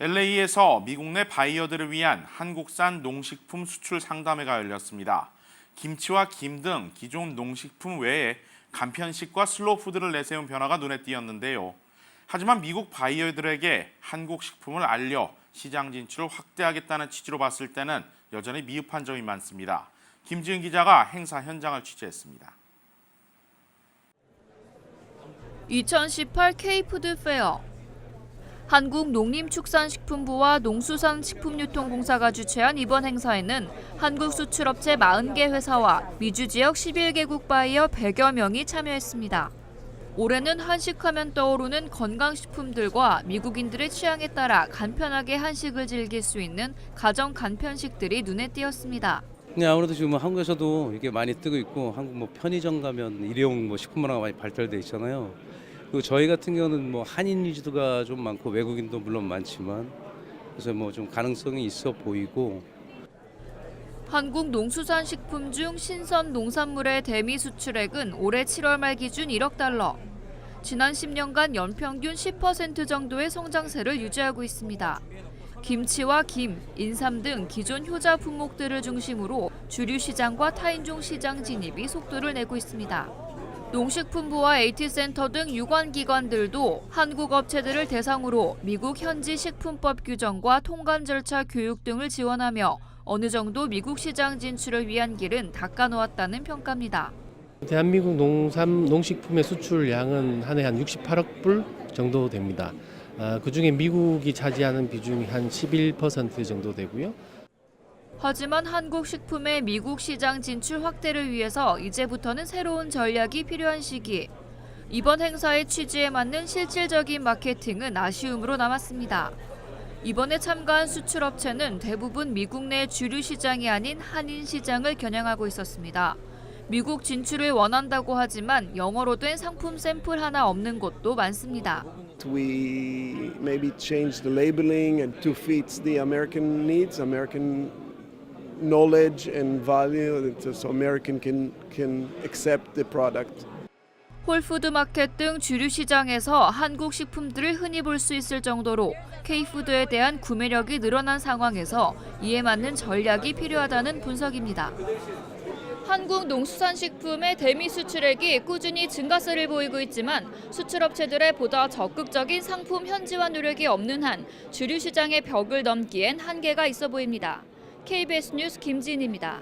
LA에서 미국 내 바이어들을 위한 한국산 농식품 수출 상담회가 열렸습니다. 김치와 김 등 기존 농식품 외에 간편식과 슬로우푸드를 내세운 변화가 눈에 띄었는데요. 하지만 미국 바이어들에게 한국 식품을 알려 시장 진출을 확대하겠다는 취지로 봤을 때는 여전히 미흡한 점이 많습니다. 김지은 기자가 행사 현장을 취재했습니다. 2018 K푸드 페어 한국농림축산식품부와 농수산식품유통공사가 주최한 이번 행사에는 한국 수출업체 40개 회사와 미주 지역 11개국 바이어 100여 명이 참여했습니다. 올해는 한식하면 떠오르는 건강식품들과 미국인들의 취향에 따라 간편하게 한식을 즐길 수 있는 가정 간편식들이 눈에 띄었습니다. 네, 아무래도 지금 한국에서도 이게 많이 뜨고 있고 한국 뭐 편의점 가면 일회용 뭐 식품 문화가 많이 발달돼 있잖아요. 그리고 저희 같은 경우는 뭐 한인 위주가 좀 많고 외국인도 물론 많지만 그래서 뭐 좀 가능성이 있어 보이고 한국 농수산 식품 중 신선 농산물의 대미 수출액은 올해 7월 말 기준 1억 달러. 지난 10년간 연평균 10% 정도의 성장세를 유지하고 있습니다. 김치와 김, 인삼 등 기존 효자 품목들을 중심으로 주류 시장과 타인종 시장 진입이 속도를 내고 있습니다. 농식품부와 AT센터 등 유관기관들도 한국 업체들을 대상으로 미국 현지 식품법 규정과 통관 절차 교육 등을 지원하며 어느 정도 미국 시장 진출을 위한 길은 닦아놓았다는 평가입니다. 대한민국 농산 농식품의 수출량은 한 해 한 68억 불 정도 됩니다. 아, 그중에 미국이 차지하는 비중이 한 11% 정도 되고요. 하지만 한국 식품의 미국 시장 진출 확대를 위해서 이제부터는 새로운 전략이 필요한 시기. 이번 행사의 취지에 맞는 실질적인 마케팅은 아쉬움으로 남았습니다. 이번에 참가한 수출업체는 대부분 미국 내 주류 시장이 아닌 한인 시장을 겨냥하고 있었습니다. 미국 진출을 원한다고 하지만 영어로 된 상품 샘플 하나 없는 곳도 많습니다. We maybe change the labeling and to fit the American needs, American knowledge and value, so American can can accept the product. 홀푸드 마켓 등 주류 시장에서 한국 식품들을 흔히 볼 수 있을 정도로 K푸드에 대한 구매력이 늘어난 상황에서 이에 맞는 전략이 필요하다는 분석입니다. 한국 농수산식품의 대미 수출액이 꾸준히 증가세를 보이고 있지만 수출업체들의 보다 적극적인 상품 현지화 노력이 없는 한 주류 시장의 벽을 넘기엔 한계가 있어 보입니다. KBS 뉴스 김진입니다.